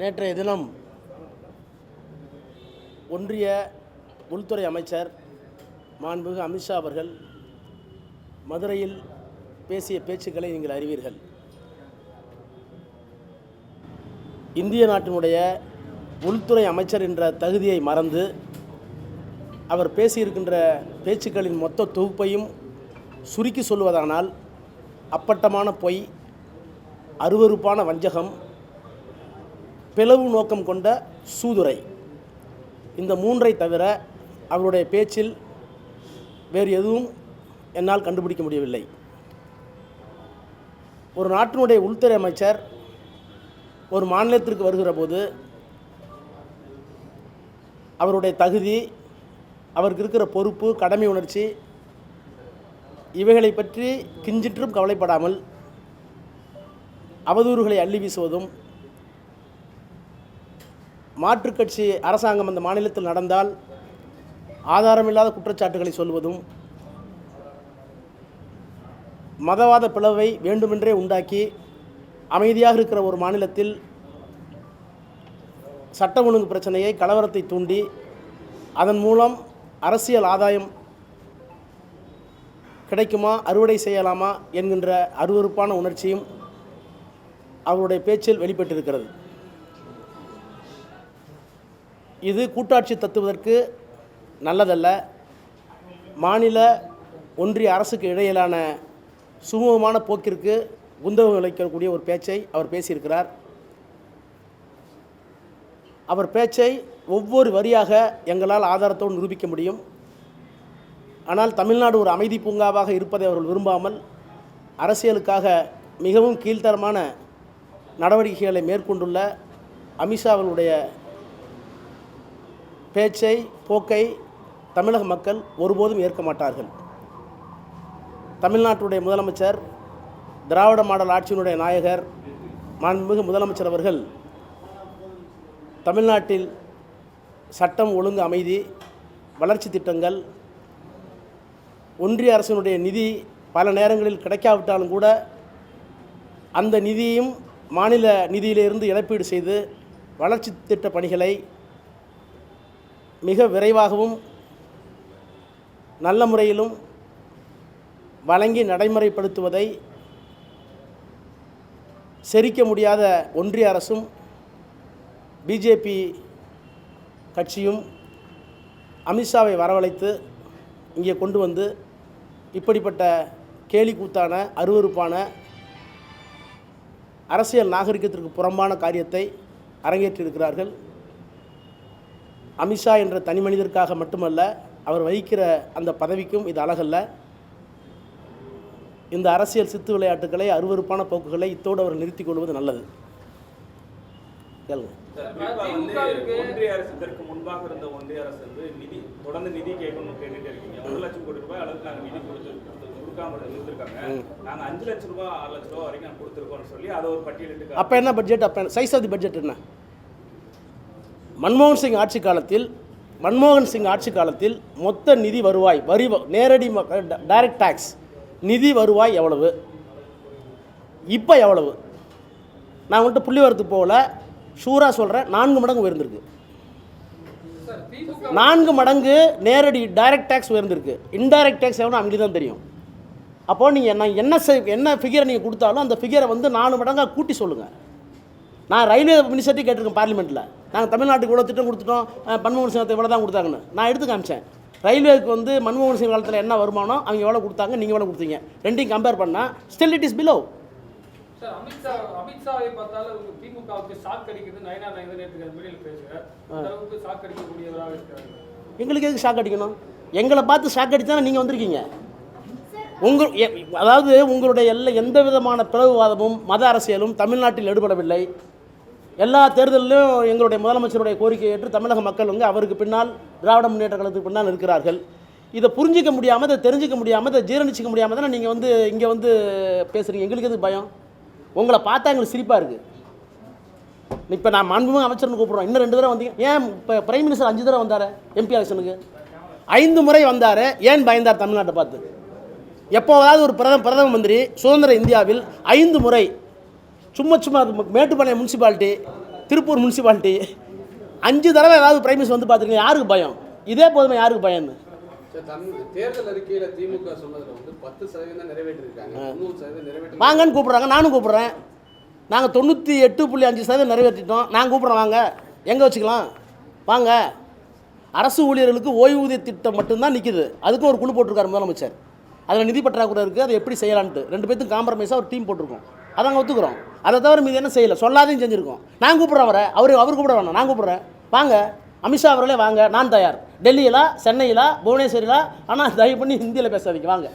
நேற்றைய தினம் ஒன்றிய உள்துறை அமைச்சர் மாண்புமிகு அமித்ஷா அவர்கள் மதுரையில் பேசிய பேச்சுக்களை நீங்கள் அறிவீர்கள். இந்திய நாட்டினுடைய உள்துறை அமைச்சர் என்ற தகுதியை மறந்து அவர் பேசியிருக்கின்ற பேச்சுக்களின் மொத்த தொகுப்பையும் சுருக்கி சொல்வதானால் அப்பட்டமான பொய் அருவருப்பான வஞ்சகம் பிளவு நோக்கம் கொண்ட சூதுரை. இந்த மூன்றை தவிர அவருடைய பேச்சில் வேறு எதுவும் என்னால் கண்டுபிடிக்க முடியவில்லை. ஒரு நாட்டினுடைய உள்துறை அமைச்சர் ஒரு மாநிலத்திற்கு வருகிற போது அவருடைய தகுதி அவருக்கு இருக்கிற பொறுப்பு கடமை உணர்ச்சி இவைகளை பற்றி கிஞ்சிற்றும் கவலைப்படாமல் அவதூறுகளை அள்ளி வீசுவதும் மாற்றுக் கட்சி அரசாங்கம் அந்த மாநிலத்தில் நடந்தால் ஆதாரமில்லாத குற்றச்சாட்டுகளை சொல்வதும் மதவாத பிளவை வேண்டுமென்றே உண்டாக்கி அமைதியாக இருக்கிற ஒரு மாநிலத்தில் சட்ட ஒழுங்கு பிரச்சனையை கலவரத்தை தூண்டி அதன் மூலம் அரசியல் ஆதாயம் கிடைக்குமா அறுவடை செய்யலாமா என்கின்ற அருவருப்பான உணர்ச்சியும் அவருடைய பேச்சில் வெளிப்பட்டிருக்கிறது. இது கூட்டாட்சி தத்துவதற்கு நல்லதல்ல. மாநில ஒன்றிய அரசுக்கு இடையிலான சுமூகமான போக்கிற்கு குந்தகம் விளைக்கக்கூடிய ஒரு பேச்சை அவர் பேசியிருக்கிறார். அவர் பேச்சை ஒவ்வொரு வரியாக எங்களால் ஆதாரத்தோடு நிரூபிக்க முடியும். ஆனால் தமிழ்நாடு ஒரு அமைதி பூங்காவாக இருப்பதை அவர்கள் விரும்பாமல் அரசியலுக்காக மிகவும் கீழ்த்தரமான நடவடிக்கைகளை மேற்கொண்டுள்ள அமித்ஷா அவர்களுடைய பேச்சை போக்கை தமிழக மக்கள் ஒருபோதும் ஏற்க மாட்டார்கள். தமிழ்நாட்டுடைய முதலமைச்சர் திராவிட மாடல் ஆட்சியினுடைய நாயகர் மாண்புமிகு முதலமைச்சர் அவர்கள் தமிழ்நாட்டில் சட்டம் ஒழுங்கு அமைதி வளர்ச்சி திட்டங்கள் ஒன்றிய அரசினுடைய நிதி பல நேரங்களில் கிடைக்காவிட்டாலும் கூட அந்த நிதியும் மாநில நிதியிலிருந்து இழப்பீடு செய்து வளர்ச்சி திட்ட பணிகளை மிக விரைவாகவும் நல்ல முறையிலும் வழங்கி நடைமுறைப்படுத்துவதை செரிக்க முடியாத ஒன்றிய அரசும் பிஜேபி கட்சியும் அமித்ஷாவை வரவழைத்து இங்கே கொண்டு வந்து இப்படிப்பட்ட கேலி கூத்தான அருவருப்பான அரசியல் நாகரிகத்திற்கு புறம்பான காரியத்தை அரங்கேற்றியிருக்கிறார்கள். அமித்ஷா என்ற தனி மனிதருக்காக மட்டுமல்ல அவர் வகிக்கிற அந்த பதவிக்கும் இது அழகல்ல. இந்த அரசியல் சித்து விளையாட்டுகளை அருவருப்பான போக்குகளை இத்தோடு அவர் நிறுத்திக் கொள்வது நல்லது. கேளுங்க. குறிப்பா வந்து ஒன்றிய அரசு இதற்கு முன்பாக இருந்த ஒன்றிய அரசு வந்து நிதி தொடர்ந்து நிதி கேட்கணும் கேட்டுட்டே இருக்கீங்க. ஒரு லட்சம் கோடி ரூபாய் அளவுக்கு நாங்க நிதி கொடுத்து கொடுத்து- கொடுக்காம இருந்திருக்காங்க நாங்க அஞ்சு லட்சம் ரூபாய் ஆறு லட்சம் ரூபாய் வரைக்கும் நாங்க கொடுத்துருக்கோம்னு சொல்லி அதை ஒரு பட்டியலிட்டு அப்போ என்ன பட்ஜெட் அப்போ சைஸ் ஆஃப் தி பட்ஜெட் என்ன? மன்மோகன் சிங் ஆட்சி காலத்தில் மன்மோகன் சிங் ஆட்சி காலத்தில் மொத்த நிதி வருவாய் வரி வ- நேரடி டைரக்ட் டேக்ஸ் நிதி வருவாய் எவ்வளவு? இப்போ எவ்வளவு? நான் வந்துட்டு புள்ளிவரத்து போகல. ஷூராக சொல்கிறேன் நான்கு மடங்கு உயர்ந்திருக்கு. நான்கு மடங்கு நேரடி டைரக்ட் டேக்ஸ் உயர்ந்திருக்கு. இன்டைரக்ட் டேக்ஸ் எவ்வளோ அங்கே தான் தெரியும். அப்போது நீங்கள் நான் என்ன செய் என்ன ஃபிகரை நீங்கள் கொடுத்தாலும் அந்த ஃபிகரை வந்து நாலு மடங்காக கூட்டி சொல்லுங்கள் நான் ரயில்வே மினிஸ்டர்ட்டி கேட்டிருக்கேன் பார்லிமெண்ட்டில் நாங்கள் தமிழ்நாட்டுக்கு இவ்வளோ திட்டம் கொடுத்துட்டோம். மன்மோகன் சிங்கத்தை இவ்வளோ தான் கொடுத்தாங்கன்னு. நான் எடுத்து காமிச்சேன். ரயில்வேக்கு வந்து மன்மோகன் சிங் காலத்தில் என்ன வருமானம் அவங்க எவ்வளோ கொடுத்தாங்க நீங்கள் எவ்வளோ கொடுத்தீங்க. ரெண்டையும் கம்பேர் பண்ணால் still it is below sir Amit Shah அமித்ஷாவை பார்த்தாலும் ஒரு திமுகவுக்கு ஷாக் அடிக்குது. நயனா நாயகர் நேற்று மீடியில் பேசுகிறார் அந்த அளவுக்கு ஷாக் அடிக்கக்கூடியவராக இருக்கிறார் எங்களுக்கு எதுக்கு ஷாக் அடிக்கணும்? எங்களை பார்த்து ஷாக் அடித்தா நீங்கள் வந்திருக்கீங்க. உங்கள் அதாவது உங்களுடைய எல்லா எந்த விதமான பிளவுவாதமும் மத அரசியலும் தமிழ்நாட்டில் எடுபடவில்லை. எல்லா தேர்தலிலும் எங்களுடைய முதலமைச்சருடைய கோரிக்கையை ஏற்று தமிழக மக்கள் வந்து அவருக்கு பின்னால் திராவிட முன்னேற்ற கழகத்துக்கு பின்னால் இருக்கிறார்கள். இதை புரிஞ்சிக்க முடியாமல் இதை தெரிஞ்சிக்க முடியாமல் இதை ஜீரணிச்சிக்க முடியாமல் தானே நீங்கள் வந்து இங்கே வந்து பேசுகிறீங்க எங்களுக்கு எது பயம்? உங்களை பார்த்தா எங்களுக்கு சிரிப்பாக இருக்குது இப்போ நான் மாண்புமிகு அமைச்சர்னு கூப்பிட்றோம். இன்னும் ரெண்டு தடவை வந்தீங்க. ஏன் இப்போ பிரைம் மினிஸ்டர் அஞ்சு தடவை வந்தார் எம்பி எலெக்ஷனுக்கு ஐந்து முறை வந்தார். ஏன் பயந்தார் தமிழ்நாட்டை பார்த்து? எப்போதாவது ஒரு பிரதம பிரதம மந்திரி சுதந்திர இந்தியாவில் ஐந்து முறை சும்மா சும்மா மேட்டுப்பாளையம் முனிசிபாலிட்டி திருப்பூர் முனிசிபாலிட்டி அஞ்சு தடவை ஏதாவது பிரைம் மினிஸ்டர் வந்து பார்த்துருக்கீங்க யாருக்கு பயம்? இதே போதுமே யாருக்கு பயம்னு? சார், தம் தேர்தல் அறிக்கையில திமுக சொன்னதுல வந்து பத்து சதவீதம் தான் நிறைவேற்றிருக்காங்க. தொண்ணூறு சதவீதம் நிறைவேற்றி வாங்கன்னு கூப்பிட்றாங்க நானும் கூப்பிட்றேன். நாங்கள் தொண்ணூற்றி எட்டு புள்ளி அஞ்சு சதவீதம் நிறைவேற்றிட்டோம். நான் கூப்பிட்றேன் வாங்க. எங்கே வச்சுக்கலாம்? வாங்க. அரசு ஊழியர்களுக்கு ஓய்வூதிய திட்டம் மட்டும்தான் நிற்கிது அதுக்கும் ஒரு குழு போட்டிருக்காரு முதலமைச்சர். அதில் நிதி பற்றாக்குறை இருக்குது அதை எப்படி செய்யலான்ட்டு. ரெண்டு பேர்த்துக்கும் காம்ப்ரமைஸாக ஒரு டீம் போட்டிருக்கோம். அதை நாங்கள் ஒத்துக்கிறோம். அதை தவிர மீது என்ன செய்யலை? சொல்லாதையும் செஞ்சுருக்கோம். நான் கூப்பிட்றேன் அவரை. அவர் அவர் கூப்பிட வேணாம். நான் கூப்பிட்றேன். வாங்க. அமித்ஷா அவர்களே வாங்க. நான் தயார். டெல்லியிலா? சென்னையிலா? புவனேஸ்வரிலா? ஆனால் தயவு பண்ணி ஹிந்தியில் பேசாதீங்க வாங்க.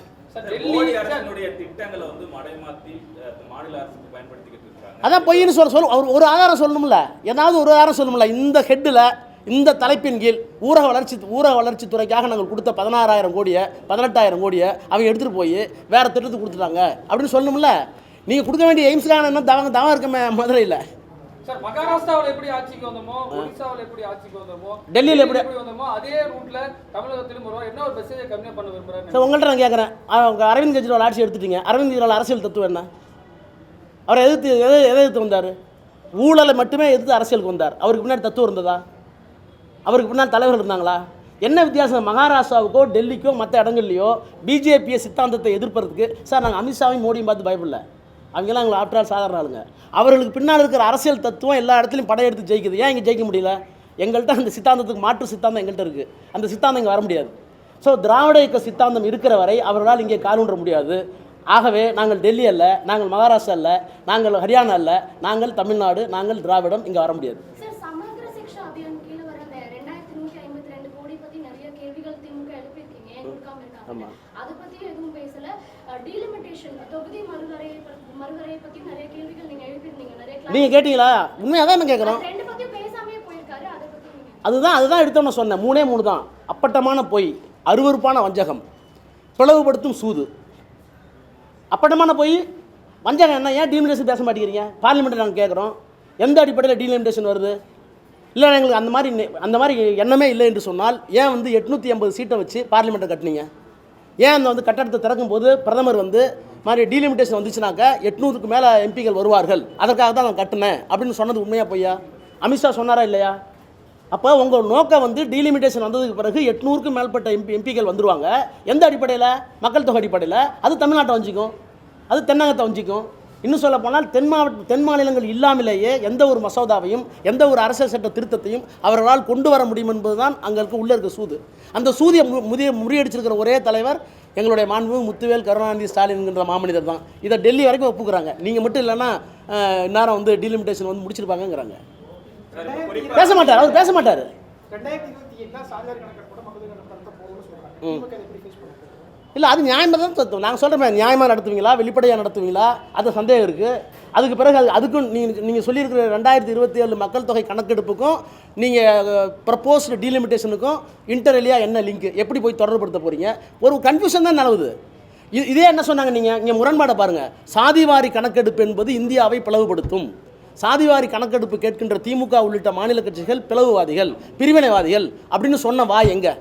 அதான் பொய்ன்னு சொல்ல சொல்ல அவர் ஒரு ஆதாரம் சொல்லணும்ல. ஏதாவது ஒரு ஆதாரம் சொல்லணும்ல. இந்த ஹெட்டில் இந்த தலைப்பின் கீழ் ஊரக வளர்ச்சி ஊரக வளர்ச்சி துறைக்காக நாங்கள் கொடுத்த பதினாறாயிரம் கோடியை பதினெட்டாயிரம் கோடியை அவங்க எடுத்துகிட்டு போய் வேறு திட்டத்துக்கு கொடுத்துட்டாங்க. அப்படின்னு சொல்லணும்ல. நீங்கள் கொடுக்க வேண்டிய எய்ம்ஸ்க்கான என்ன தவங்க தவம் இருக்கமே மதுரையில். சார் மகாராஷ்டிராவில் எப்படி ஆட்சிக்கு வந்தோமோ ஒடிசாவில் எப்படி ஆட்சிக்கு வந்தோமோ டெல்லியில எப்படி- வந்தோமோ அதே ரூட்ல தமிழகத்திலும் வருவோம் என்ன ஒரு மெசேஜை கம்மியா பண்ண விரும்புறாரு சார் உங்கள்கிட்ட நான் கேட்குறேன் அவங்க அரவிந்த் கெஜ்ரிவால் ஆட்சி எடுத்துட்டீங்க. அரவிந்த் கெஜ்ரிவால் அரசியல் தத்துவம் என்ன? அவரை எதிர்த்து எதை எதை எதிர்த்து வந்தார்? ஊழலை மட்டுமே எதிர்த்து அரசியலுக்கு வந்தார். அவருக்கு பின்னாடி தத்துவம் இருந்ததா? அவருக்கு பின்னால் தலைவர்கள் இருந்தாங்களா? என்ன வித்தியாசம்? மகாராஷ்டிராவுக்கோ டெல்லிக்கோ மற்ற இடங்கள்லையோ பிஜேபியை சித்தாந்தத்தை எதிர்ப்பதற்கு சார் நாங்கள் அமித்ஷாவையும் மோடியும் பார்த்து பயப்படல. அவங்கெல்லாம் எங்களை ஆற்றால் சாதாரண ஆளுங்க அவர்களுக்கு பின்னால் இருக்கிற அரசியல் தத்துவம் எல்லா இடத்துலையும் படையெடுத்து ஜெயிக்குது. ஏன் இங்கே ஜெயிக்க முடியல? எங்கள்கிட்ட அந்த சித்தாந்தத்துக்கு மாற்று சித்தாந்தம் எங்கள்கிட்ட இருக்குது அந்த சித்தாந்தம் இங்கே வர முடியாது. ஸோ திராவிட இயக்க சித்தாந்தம் இருக்கிற வரை அவர்களால் இங்கே காலூன்ற முடியாது. ஆகவே நாங்கள் டெல்லி அல்ல நாங்கள் மகாராஷ்டிரா அல்ல நாங்கள் ஹரியானா அல்ல நாங்கள் தமிழ்நாடு நாங்கள் திராவிடம் இங்கே வர முடியாது. சார் சமগ্ర சிக்ஷா அபியான் கீழ வர அந்த ரெண்டாயிரத்தி நூற்றி ஐம்பத்தி ரெண்டு கோடி பத்தி நிறைய கேள்விகள் திமுக எழுப்பியிருக்கீங்க ஏன் கொடுக்காம இருக்காங்க ஆமா. அதை பத்தியும் எதுவும் பேசல. டீலிமிட்டேஷன் தொகுதி மறுவரையை நீங்கள் கேட்டிங்களா? உண்மையாக தான் நான் கேட்குறோம் அதுதான் அதுதான் எடுத்தோன்னு சொன்னேன். மூணே மூணு தான். அப்பட்டமான பொய் அருவருப்பான வஞ்சகம் பிளவுபடுத்தும் சூது. அப்பட்டமான பொய் வஞ்சகம் என்ன? ஏன் டீலிமிட்டேஷன் பேச மாட்டேங்கிறீங்க? பார்லிமெண்ட்டில் நாங்கள் கேட்குறோம் எந்த அடிப்படையில் டீலிமிட்டேஷன் வருது? இல்லை எங்களுக்கு அந்த மாதிரி அந்த மாதிரி எண்ணமே இல்லை என்று சொன்னால் ஏன் வந்து எட்நூற்றி ஐம்பது சீட்டை வச்சு பார்லிமெண்ட்டை கட்டினீங்க? ஏன் அந்த வந்து கட்டடத்தை திறக்கும் போது பிரதமர் வந்து மாதிரி டீலிமிட்டேஷன் வந்துச்சுனாக்க எட்நூறுக்கு மேலே எம்பிகள் வருவார்கள். அதற்காக தான் நான் கட்டினேன். அப்படின்னு சொன்னது உண்மையாக பொய்யா? அமித்ஷா சொன்னாரா இல்லையா? அப்போ உங்கள் நோக்கம் வந்து டீலிமிட்டேஷன் வந்ததுக்கு பிறகு எட்நூறுக்கும் மேற்பட்ட எம்பி எம்பிகள் வந்துருவாங்க. எந்த அடிப்படையில்? மக்கள் தொகை அடிப்படையில். அது தமிழ்நாட்டை வஞ்சிக்கும். அது தென்னகத்தை வஞ்சிக்கும். இன்னும் சொல்ல போனால் தென் மாவட்ட தென் மாநிலங்கள் இல்லாமலேயே எந்த ஒரு மசோதாவையும் எந்த ஒரு அரசியல் சட்ட திருத்தத்தையும் அவர்களால் கொண்டு வர முடியும் என்பதுதான் அங்கே இருக்க உள்ளே இருக்க சூது. அந்த சூதியை மு முதிய முறியடிச்சிருக்கிற ஒரே தலைவர் எங்களுடைய மாண்பு முத்துவேல் கருணாநிதி ஸ்டாலின் என்கிற மாமனிதர் தான். இதை டெல்லி வரைக்கும் ஒப்புக்கிறாங்க. நீங்கள் மட்டும் இல்லைன்னா இந்நேரம் வந்து டீலிமிட்டேஷன் வந்து முடிச்சிருப்பாங்கங்கிறாங்க. பேச மாட்டார் அவர் பேச மாட்டார். ரெண்டாயிரத்தி இல்லை அது நியாயமாக தான் தத்துவம். நாங்கள் சொல்கிறேன் நியாயமாக நடத்துவீங்களா? வெளிப்படையாக நடத்துவீங்களா? அது சந்தேகம் இருக்குது அதுக்கு பிறகு அது அதுக்கும் நீங்கள் நீங்கள் சொல்லியிருக்கிற ரெண்டாயிரத்தி இருபத்தி ஏழு மக்கள் தொகை கணக்கெடுப்புக்கும் நீங்கள் ப்ரப்போஸ்டு டீலிமிட்டேஷனுக்கும் இன்டர்லியா என்ன லிங்க் எப்படி போய் தொடர்புபடுத்த போகிறீங்க ஒரு கன்ஃபியூஷன் தான் நிலவுது. இது இதே என்ன சொன்னாங்க நீங்கள் இங்கே முரண்பாடை பாருங்கள் சாதிவாரி கணக்கெடுப்பு என்பது இந்தியாவை பிளவுபடுத்தும். சாதிவாரி கணக்கெடுப்பு கேட்கின்ற திமுக உள்ளிட்ட மாநில கட்சிகள் பிளவுவாதிகள் பிரிவினைவாதிகள் அப்படின்னு சொன்ன வாய் எங்கே?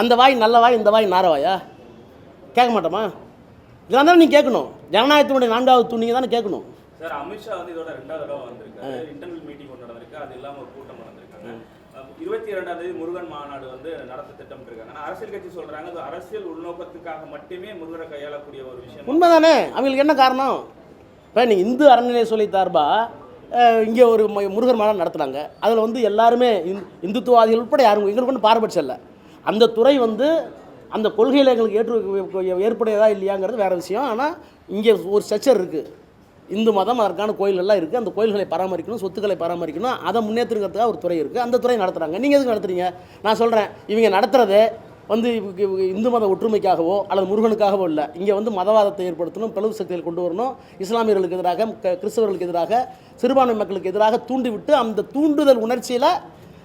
அந்த வாய் நல்ல வாய் இந்த வாய் நாரவாயா கேட்க மாட்டோமா? இதெல்லாம் தானே நீங்கள் கேட்கணும். ஜனநாயகத்தினுடைய நான்காவது துணிங்க தானே கேட்கணும். சார் அமித்ஷா வந்து இதோட ரெண்டாவது தடவை வந்திருக்காரு. இன்டர்னல் மீட்டிங் ஒன்று நடந்திருக்கு. அது இல்லாம ஒரு கூட்டம் நடந்திருக்காங்க. இருபத்தி இரண்டாம் தேதி முருகன் மாநாடு வந்து நடத்த திட்டம் இருக்காங்க ஆனா அரசியல் கட்சி சொல்றாங்க அது அரசியல் உள்நோக்கத்துக்காக மட்டுமே முருகரை கையாளக்கூடிய ஒரு விஷயம். உண்மைதானே? அவங்களுக்கு என்ன காரணம்? இப்போ நீங்கள் இந்து அறநிலைய சொல்லி இங்கே ஒரு முருகர் மாநாடு நடத்துனாங்க. அதில் வந்து எல்லாருமே இந் இந்துத்துவாதிகள் உட்பட யாரும் எங்களுக்கு ஒன்றும் பாரபட்சம் இல்லை. அந்த துறை வந்து அந்த கொள்கையில் எங்களுக்கு ஏற்று ஏற்புடையதா இல்லையாங்கிறது வேறு விஷயம். ஆனால் இங்கே ஒரு ஸ்ட்ரக்சர் இருக்குது இந்து மதம் அதற்கான கோயிலெல்லாம் இருக்குது அந்த கோயில்களை பராமரிக்கணும் சொத்துக்களை பராமரிக்கணும். அதை முன்னேற்றுங்கிறதுக்காக ஒரு துறை இருக்குது அந்த துறை நடத்துகிறாங்க நீங்கள் எதுக்கு நடத்துறீங்க? நான் சொல்கிறேன் இவங்க நடத்துகிறது வந்து இந்து மத ஒற்றுமைக்காகவோ அல்லது முருகனுக்காகவோ இல்லை. இங்கே வந்து மதவாதத்தை ஏற்படுத்தணும் பிளவு சக்திகள் கொண்டு வரணும். இஸ்லாமியர்களுக்கு எதிராக க- கிறிஸ்தவர்களுக்கு எதிராக சிறுபான்மை மக்களுக்கு எதிராக தூண்டிவிட்டு அந்த தூண்டுதல் உணர்ச்சியில்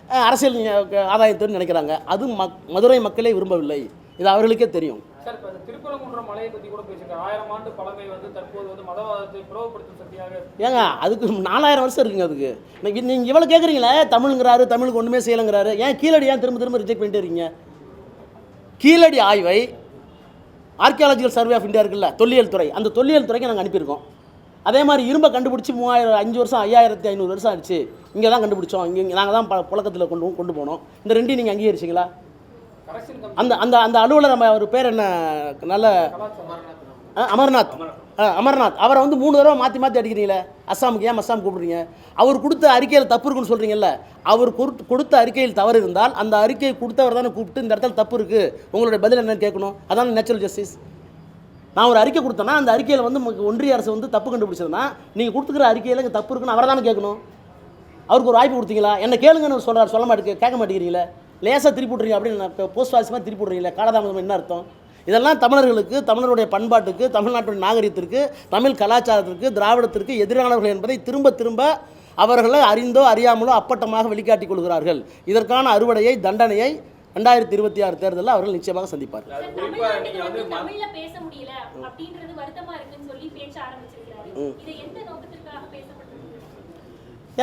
அரசியல் ஞ- ஆதாயத்தைன்னு நினைக்கிறாங்க. அது மக் மதுரை மக்களே விரும்பவில்லை. இது அவர்களுக்கே தெரியும். சார் இப்போ திருப்பரங்குன்றம் மலையை பத்தி கூட பேசியிருக்காரு. ஆயிரம் ஆண்டு பழமை வந்து தற்போது வந்து மதவாதத்தை பிளவுபடுத்தும் சக்தியாக ஏங்க அதுக்கு நாலாயிரம் வருஷம் இருக்குங்க அதுக்கு. நீங்கள் நீங்கள் இவ்வளோ கேட்குறீங்களே தமிழுங்கிறாரு தமிழுக்கு ஒன்றுமே செய்யலைங்கிறாரு. ஏன் கீழடி ஏன் திரும்ப திரும்ப ரிஜெக்ட் பண்ணிட்டு இருக்கீங்க? கீழடி ஆய்வை ஆர்கியாலஜிக்கல் சர்வே ஆஃப் இந்தியா இருக்குல்ல தொல்லியல் துறை. அந்த தொல்லியல் துறைக்கு நாங்கள் அனுப்பியிருக்கோம். அதே மாதிரி இரும்பை கண்டுபிடிச்சி மூவாயிரம் அஞ்சு வருஷம் ஐயாயிரத்தி ஐநூறு வருஷம் ஆயிடுச்சு இங்கே தான் கண்டுபிடிச்சோம். இங்கே நாங்கள் தான் ப புழக்கத்தில் கொண்டு கொண்டு போனோம். இந்த ரெண்டையும் நீங்கள் அங்கீகரிச்சிங்களா? அந்த அந்த அந்த அலுவலர் நம்ம அவர் பேர் என்ன? நல்ல அமர்நாத். அமர்நாத். அவரை வந்து மூணு தடவை மாற்றி மாற்றி அடிக்கிறீங்களே? அஸ்ஸாமுக்கு ஏன் அஸ்ஸாம் கூப்பிடுறீங்க? அவர் கொடுத்த அறிக்கையில் தப்பு இருக்குன்னு சொல்கிறீங்கல்ல அவர் கொடுத்த- அறிக்கையில் தவறு இருந்தால் அந்த அறிக்கையை கொடுத்தவர் தானே கூப்பிட்டு இந்த இடத்துல தப்பு இருக்குது உங்களுடைய பதில் என்னன்னு கேட்கணும். அதான் நேச்சுரல் ஜஸ்டிஸ் நான் ஒரு அறிக்கை கொடுத்தேன்னா அந்த அறிக்கையில் வந்து ஒன்றிய அரசு வந்து தப்பு கண்டுபிடிச்சதுன்னா நீங்கள் கொடுத்துக்கிற அறிக்கையில் இங்கே தப்பு இருக்குன்னு அவரை தானே கேட்கணும்? அவருக்கு ஒரு வாய்ப்பு கொடுத்தீங்களா? என்ன கேளுங்கன்னு சொல்கிறார் சொல்ல மாட்டேங்க கேட்க மாட்டேங்கிறீங்களே? லேசாக திருப்பி விட்றீங்க அப்படின்னு இப்போ போஸ்ட் ஆஃபீஸ் மாதிரி திருப்பி விட்றீங்களே காலதாமதம் என்ன அர்த்தம்? இதெல்லாம் தமிழர்களுக்கு தமிழருடைய பண்பாட்டுக்கு தமிழ்நாட்டுடைய நாகரிகத்திற்கு தமிழ் கலாச்சாரத்திற்கு திராவிடத்திற்கு எதிரானவர்கள் என்பதை திரும்ப திரும்ப அவர்களை அறிந்தோ அறியாமலோ அப்பட்டமாக வெளிக்காட்டிக் கொள்கிறார்கள். இதற்கான அறுவடையை தண்டனையை ரெண்டாயிரத்தி இருபத்தி ஆறு தேர்தலில் அவர்கள் நிச்சயமாக பேசப்பட்டிருக்கு?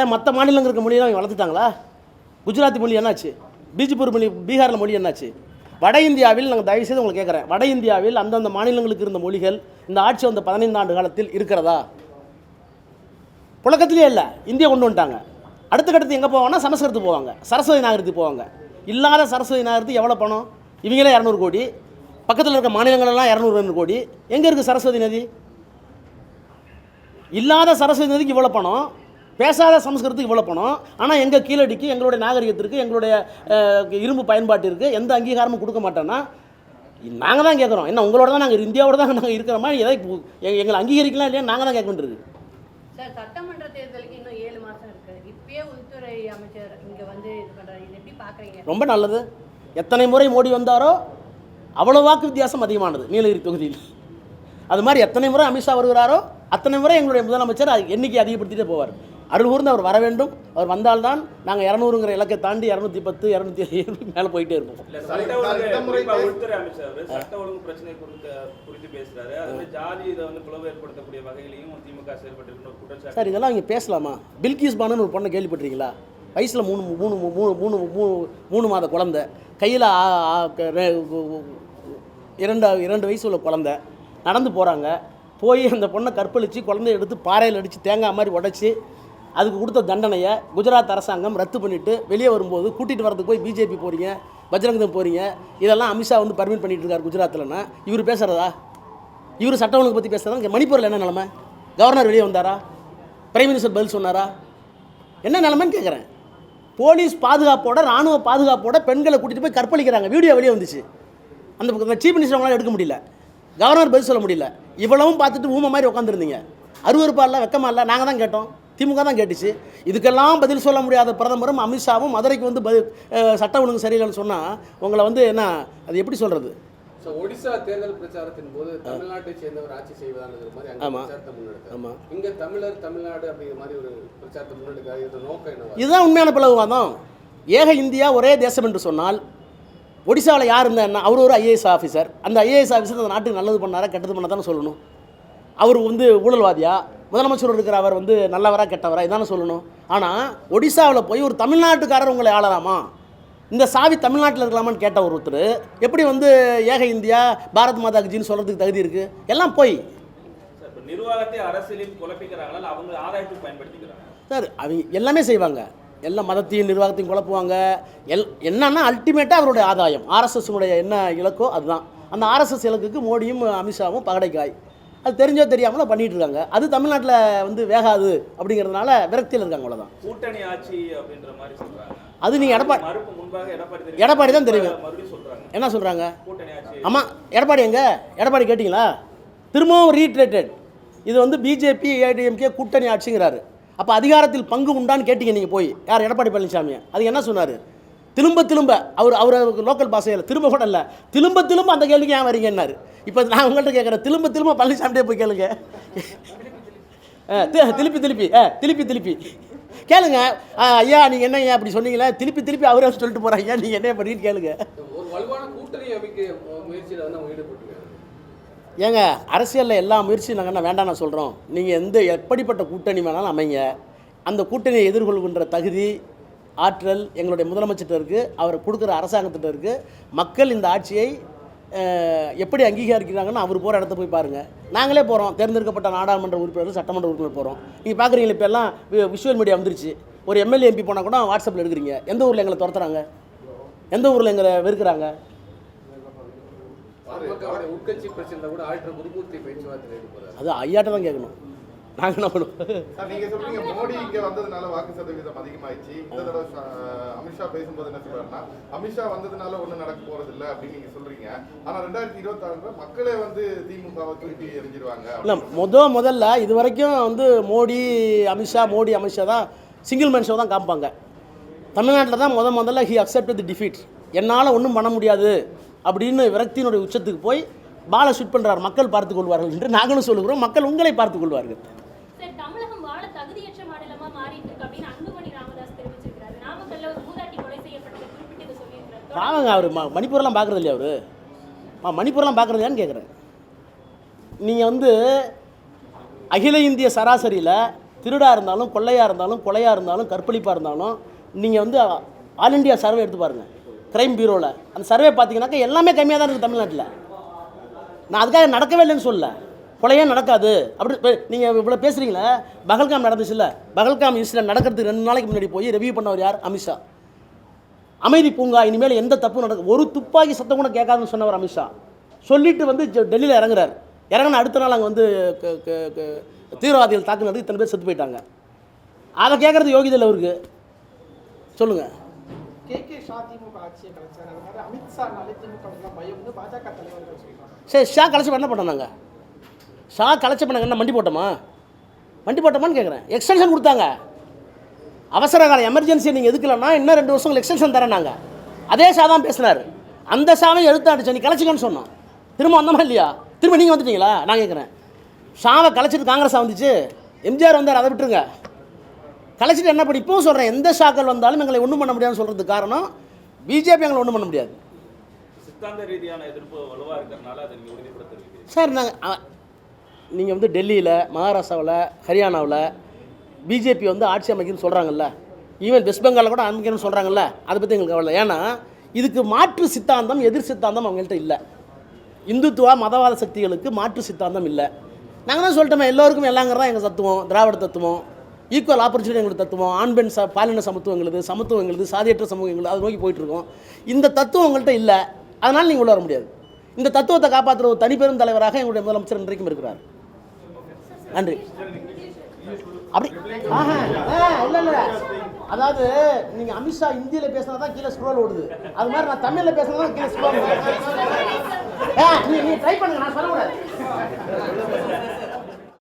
ஏன் மற்ற மாநிலங்கள் இருக்க மொழியெல்லாம் வளர்த்துட்டாங்களா? குஜராத்தி மொழி என்னாச்சு? பீஜப்பூர் மொழி பீகாரில் மொழி என்னாச்சு? வட இந்தியாவில் நாங்கள் தயவுசெய்து உங்களுக்கு கேட்குறேன் வட இந்தியாவில் அந்தந்த மாநிலங்களுக்கு இருந்த மொழிகள் இந்த ஆட்சி வந்த பதினைந்து ஆண்டு காலத்தில் இருக்கிறதா? புழக்கத்திலே இல்லை. இந்தியா கொண்டு வந்துட்டாங்க. அடுத்த கட்டத்து எங்கே போவாங்கன்னா சமஸ்கிருதத்துக்கு போவாங்க. சரஸ்வதி நாகரத்துக்கு போவாங்க. இல்லாத சரஸ்வதி நாகரத்துக்கு எவ்வளோ பணம்? இவங்களே இரநூறு கோடி. பக்கத்தில் இருக்க மாநிலங்களெல்லாம் இரநூறு ரெண்டு கோடி. எங்கே இருக்குது சரஸ்வதி நதி? இல்லாத சரஸ்வதி நதிக்கு இவ்வளோ பணம்? பேசாத சமஸ்கிருதத்துக்கு இவ்வளோ பணம். ஆனால் எங்கள் கீழடிக்கு எங்களுடைய நாகரிகத்திற்கு எங்களுடைய இரும்பு பயன்பாட்டிற்கு எந்த அங்கீகாரமும் கொடுக்க மாட்டோன்னா நாங்கள் தான் கேட்குறோம் என்ன உங்களோட தான் நாங்கள் இந்தியாவோட தான் நாங்கள் இருக்கிறோமா எதை எங்க- எங்களை அங்கீகரிக்கலாம் இல்லையா? நாங்கள் தான் கேட்க வேண்டியது சார் சட்டமன்ற தேர்தலுக்கு இன்னும் ஏழு இப்பயே உள்துறை அமைச்சர் இங்க வந்து இது பண்றாரு. இது எப்படி பாக்குறீங்க? ரொம்ப நல்லது. எத்தனை முறை மோடி வந்தாரோ அவ்வளோ வாக்கு வித்தியாசம் அதிகமானது நீலகிரி தொகுதியில். அது மாதிரி எத்தனை முறை அமித்ஷா வருகிறாரோ அத்தனை முறை எங்களுடைய முதலமைச்சர் எண்ணிக்கை அதிகப்படுத்திட்டே போவார். அருள் கூர்ந்து அவர் வர வேண்டும். அவர் வந்தால்தான் நாங்கள் இரநூறுங்கிற இலக்கை தாண்டி இரநூத்தி பத்து இரநூத்தி மேலே போயிட்டே இருப்போம். உள்துறை அமைச்சர் சட்ட ஒழுங்கு பிரச்சனை குறித்து குறித்து பேசுறாரு. அது வந்து ஜாதி இதை வந்து பிளவு ஏற்படுத்தக்கூடிய வகையிலையும் திமுக செயல்பட்டு குற்றச்சாட்டு. சார் இதெல்லாம் இங்கே பேசலாமா? பில்கிஸ் பானுன்னு ஒரு பொண்ணை கேள்விப்பட்டிருக்கீங்களா? வயசில் மூணு மூணு மூணு மூணு மூணு மூணு மாத குழந்தை. கையில் இரண்டு இரண்டு வயசு உள்ள குழந்தை. நடந்து போகிறாங்க போய் அந்த பொண்ணை கற்பழித்து குழந்தைய எடுத்து பாறையில் அடித்து தேங்காய் மாதிரி உடைச்சி அதுக்கு கொடுத்த தண்டனையை குஜராத் அரசாங்கம் ரத்து பண்ணிவிட்டு வெளியே வரும்போது கூட்டிகிட்டு வரதுக்கு போய் பிஜேபி போகிறீங்க பஜ்ரங்கம் போகிறீங்க இதெல்லாம் அமித்ஷா வந்து பர்மிட் பண்ணிட்டு இருக்காரு குஜராத்தில்னா இவர் பேசுகிறதா இவர் சட்ட ஒழுங்கு பற்றி பேசுகிறதா இங்கே மணிப்பூரில் என்ன நிலமை? கவர்னர் வெளியே வந்தாரா? பிரைம் மினிஸ்டர் பதில் சொன்னாரா? என்ன நிலமைன்னு கேட்குறேன் போலீஸ் பாதுகாப்போட ராணுவ பாதுகாப்போட பெண்களை கூட்டிகிட்டு போய் கற்பழிக்கிறாங்க. வீடியோ வெளியே வந்துச்சு. அந்த சீஃப் மினிஸ்டர் அவங்களால எடுக்க முடியல. கவர்னர் பதில் சொல்ல முடியல. இவ்வளவும் பார்த்துட்டு ஊமை மாதிரி உட்காந்துருந்தீங்க அருவருப்பா இல்லை வெக்கமா இல்லை? நாங்கள் தான் கேட்டோம். திமுக தான் கேட்டுச்சு. இதுக்கெல்லாம் பதில் சொல்ல முடியாத பிரதமரும் அமித்ஷாவும் மதுரைக்கு வந்து பதில் சட்ட ஒழுங்கு சரியில்லைன்னு சொன்னால் உங்களை வந்து என்ன அது எப்படி சொல்கிறது ஒடிசா தேர்தல் பிரச்சாரத்தின் போது தமிழ்நாட்டை சேர்ந்தவர் ஆட்சி செய்வதாங்கிற மாதிரி. பிரச்சாரத்தை முன்னெடுத்தார். இங்க தமிழர் தமிழ்நாடு அப்படிங்கிற மாதிரி ஒரு பிரச்சாரத்தை முன்னெடுக்காது இது நோக்கம் என்னவா இதுதான் உண்மையான பிளவுவாதம். ஏக இந்தியா ஒரே தேசம் என்று சொன்னால் ஒடிசாவில் யார் இருந்தா என்ன அவர் ஒரு ஐஏஎஸ் ஆஃபீஸர் அந்த ஐஏஎஸ் ஆஃபீஸர் அந்த நாட்டுக்கு நல்லது பண்ணாரா கெட்டது பண்ண தானே சொல்லணும். அவர் வந்து ஊழல்வாதியா? முதலமைச்சர் இருக்கிற அவர் வந்து நல்லவரா கெட்டவரா இதானே சொல்லணும். ஆனால் ஒடிசாவில் போய் ஒரு தமிழ்நாட்டுக்காரர் உங்களை ஆளலாமா? இந்த சாவி தமிழ்நாட்டில் இருக்கலாமான்னு கேட்ட ஒருத்தர் எப்படி வந்து ஏக இந்தியா பாரத் மாதா கட்சின்னு சொல்கிறதுக்கு தகுதி இருக்குது எல்லாம் போய். நிர்வாகத்தை குழப்பிக்கிறாங்களா இல்ல அவங்க பயன்படுத்திக்கிறாங்க சார் அவங்க எல்லாமே செய்வாங்க. எல்லா மதத்தையும் நிர்வாகத்தையும் குழப்புவாங்க. எல் என்னன்னா அல்டிமேட்டாக அவருடைய ஆதாயம். ஆர்எஸ்எஸ்னுடைய என்ன இலக்கோ அதுதான். அந்த ஆர்எஸ்எஸ் இலக்குக்கு மோடியும் அமித்ஷாவும் பகடைக்காய். அது தெரிஞ்சோ தெரியாமலோ பண்ணிட்டு இருக்காங்க. அது தமிழ்நாட்டில் வந்து வேகாது அப்படிங்கிறதுனால விரக்தியில் இருக்காங்க அவ்வளோதான் கூட்டணி ஆட்சி அப்படின்ற மாதிரி சொல்றாங்க. அது நீங்கள் எடப்பாடி எடப்பாடி தான் தெரியும். என்ன சொல்கிறாங்க ஆமாம் எடப்பாடி எங்க? எடப்பாடி கேட்டிங்களா? திரும்பவும் ரீட்ரேட்டட் இது வந்து பிஜேபி ஏடிஎம்கே கூட்டணி ஆட்சிங்கிறாரு. அப்போ அதிகாரத்தில் பங்கு உண்டான்னு கேட்டீங்க நீங்கள் போய். யார்? எடப்பாடி பழனிசாமி அது என்ன சொன்னார்? திரும்ப திரும்ப அவர் அவர் லோக்கல் பாஷையில் திரும்ப கூட இல்லை. திரும்ப திரும்ப அந்த கேள்விக்கு ஏன் வரீங்கன்னாரு? இப்போ நான் உங்கள்கிட்ட கேட்குறேன். திரும்ப திரும்ப பழனிசாமிட்டே போய் கேளுங்க. திருப்பி திருப்பி. ஆ திருப்பி திருப்பி. கேளுங்க. ஐயா நீங்கள் என்ன ஐயா அப்படி சொன்னீங்களே? திருப்பி திருப்பி அவரே சொல்லிட்டு போகிறாங்க ஐயா நீங்கள் என்ன பண்ணிட்டு கேளுங்க. ஏங்க அரசியலில் எல்லா முயற்சியும் நாங்கள் என்ன வேண்டாம் நான் சொல்கிறோம் நீங்கள் எந்த எப்படிப்பட்ட கூட்டணி வேணாலும் அமைங்க. அந்த கூட்டணியை எதிர்கொள்கின்ற தகுதி ஆற்றல் எங்களுடைய முதலமைச்சர்கிட்ட இருக்குது அவர் கொடுக்குற அரசாங்கத்திட்ட இருக்குது மக்கள் இந்த ஆட்சியை எப்படி அங்கீகரிக்கிறாங்கன்னு அவர் போகிற இடத்த போய் பாருங்கள் நாங்களே போகிறோம் தேர்ந்தெடுக்கப்பட்ட நாடாளுமன்ற உறுப்பினர் சட்டமன்ற உறுப்பினர் போகிறோம் நீங்கள் பார்க்குறீங்களா இப்போ எல்லாம் விஷுவல் மீடியா வந்துருச்சு. ஒரு எம்எல்ஏ எம்பி போனால் கூட வாட்ஸ்அப்பில் எடுக்கிறீங்க. எந்த ஊரில் எங்களை துரத்துறாங்க? எந்த ஊரில் எங்களை வெறுக்கிறாங்க? அது ஐயாட்ட தான் கேட்கணும். நாங்கள் என்ன பண்ணுவோம் நீங்க சொல்றீங்க மோடி இங்க வந்ததுனால வாக்கு சதவீதம் அதிகமாயிடுச்சு. இந்த தடவை அமித்ஷா பேசும்போது என்ன சொல்றாருன்னா அமித்ஷா வந்ததுனால ஒண்ணும் நடக்க போறது இல்ல அப்படின்னு நீங்க சொல்றீங்க. ஆனா ரெண்டாயிரத்தி இருபத்தி ஆறுல மக்களே வந்து திமுகவை தூக்கி எறிஞ்சிருவாங்க இல்லை முத முதல்ல இது வரைக்கும் வந்து மோடி அமித்ஷா மோடி அமித்ஷா தான் சிங்கிள் மேன் ஷோ தான் காமிப்பாங்க. தமிழ்நாட்டில் தான் முத முதல்ல ஹி அக்செப்ட் தி டிஃபீட் என்னால் ஒன்றும் பண்ண முடியாது அப்படின்னு விரக்தியினுடைய உச்சத்துக்கு போய் பாலை ஷூட் பண்ணுறார் மக்கள் பார்த்துக் கொள்வார்கள் என்று நாங்களும் சொல்லுகிறோம். மக்கள் உங்களை பார்த்துக் தகுதியற்ற மாநிலமா மாறிட்டு இருக்கு அப்படின்னு அன்புமணி ராமதாஸ் தெரிவிச்சிருக்காரு நாமக்கல்ல ஒரு மூதாட்டி கொலை செய்யப்பட்டதை குறிப்பிட்டு இதை சொல்லியிருக்காரு பாவங்க அவர் ம மணிப்பூர்லாம் பார்க்குறது இல்லையா அவர்? ஆ மணிப்பூர்லாம் பார்க்குறது இல்லையான்னு கேட்குறேன் நீங்கள் வந்து அகில இந்திய சராசரியில் திருடாக இருந்தாலும் கொள்ளையாக இருந்தாலும் கொலையாக இருந்தாலும் கற்பழிப்பாக இருந்தாலும் நீங்கள் வந்து ஆல் இந்தியா சர்வே எடுத்து பாருங்கள் க்ரைம் பியூரோவில் அந்த சர்வே பார்த்தீங்கன்னாக்கா எல்லாமே கம்மியாக தான் இருக்குது தமிழ்நாட்டில். நான் அதுக்காக நடக்கவே இல்லைன்னு சொல்லலை. கொலையே நடக்காது. அப்படி நீங்கள் இவ்வளோ பேசுகிறீங்களே பகல்காம் நடந்துச்சுல்ல பகல்காம் இன்சிடென்ட் நடக்கிறதுக்கு ரெண்டு நாளைக்கு முன்னாடி போய் ரிவ்யூ பண்ணவர் யார்? அமித்ஷா. அமைதி பூங்கா இனிமேல் எந்த தப்பும் நடக்க ஒரு துப்பாக்கி சத்தம் கூட கேட்காதுன்னு சொன்னவர் அமித்ஷா. சொல்லிட்டு வந்து டெல்லியில் இறங்குறாரு. இறங்கின அடுத்த நாள் அங்கே வந்து தீவிரவாதிகள் தாக்குனது இத்தனை பேர் செத்து போயிட்டாங்க. அதை கேட்குறது யோகிதை இல்லை அவருக்கு. சொல்லுங்கள் சரி ஷா கலைச்சி என்ன பண்ணாங்க ஷா கலைச்சி பண்ணாங்க என்ன மண்டி போட்டோமா? மண்டி போட்டோமான்னு கேட்குறேன் எக்ஸ்டென்ஷன் கொடுத்தாங்க. அவசர கால எமர்ஜென்சி நீங்கள் எதுக்கலன்னா இன்னும் ரெண்டு வருஷங்கள் எக்ஸ்டென்ஷன் தரேன் நாங்கள் அதே ஷா தான் பேசினார். அந்த ஷாவை எடுத்து அடிச்சு நீ கலைச்சிக்கன்னு சொன்னோம் திரும்ப வந்தோமா இல்லையா? திரும்ப நீங்கள் வந்துட்டீங்களா? நான் கேட்குறேன் ஷாவை கலைச்சிட்டு காங்கிரஸ் வந்துச்சு எம்ஜிஆர் வந்தார் அதை விட்டுருங்க. கலைச்சிட்டு என்ன பண்ணி இப்போவும் சொல்கிறேன் எந்த ஷாக்கள் வந்தாலும் எங்களை ஒன்றும் பண்ண முடியாதுன்னு சொல்கிறதுக்கு காரணம் பிஜேபி எங்களை ஒன்றும் பண்ண முடியாது. சித்தாந்த ரீதியான எதிர்ப்பு வலுவா இருக்கிறதுனால அதை சார் நாங்கள் நீங்கள் வந்து டெல்லியில் மகாராஷ்டிராவில் ஹரியானாவில் பிஜேபி வந்து ஆட்சி அமைக்குதுன்னு சொல்கிறாங்கல்ல ஈவன் வெஸ்ட் பெங்காலில் கூட அமைக்கணும்னு சொல்கிறாங்கல்ல அதை பற்றி எங்களுக்கு கவலை ஏன்னா இதுக்கு மாற்று சித்தாந்தம் எதிர் சித்தாந்தம் அவங்கள்ட்ட இல்லை. இந்துத்துவ மதவாத சக்திகளுக்கு மாற்று சித்தாந்தம் இல்லை. நாங்கள் தான் சொல்லிட்டோமே எல்லோருக்கும் எல்லாங்கிறது தான் எங்கள் தத்துவம் திராவிட தத்துவம். ஈக்குவல் ஆப்பர்ச்சுனிட்டி எங்களுக்கு தத்துவம். ஆண் பெண் ச பாலின சமத்துவம் எங்களுது சமத்துவம் எங்களுது சாதியற்ற சமூகம் எங்களுது அதை நோக்கி போயிட்டுருக்கோம் இந்த தத்துவம் உங்கள்கிட்ட இல்லை. அதனால் நீங்கள் உள்ள வர முடியாது. இந்த தத்துவத்தை காப்பாற்றுற ஒரு தனிப்பெரும் தலைவராக எங்களுடைய முதலமைச்சர் இன்றைக்கும் இருக்கிறார். நன்றி. அப்படி ஆஹா ஆ இல்லை இல்லை. அதாவது நீங்கள் அமித்ஷா ஹிந்தியில் பேசினா தான் கீழே ஸ்க்ரோல் ஓடுது. அது மாதிரி நான் தமிழில் பேசினா தான் கீழே ஸ்க்ரோல் ஆ நீ நீ ட்ரை பண்ணுங்க நான் சொல்ல கூடாது.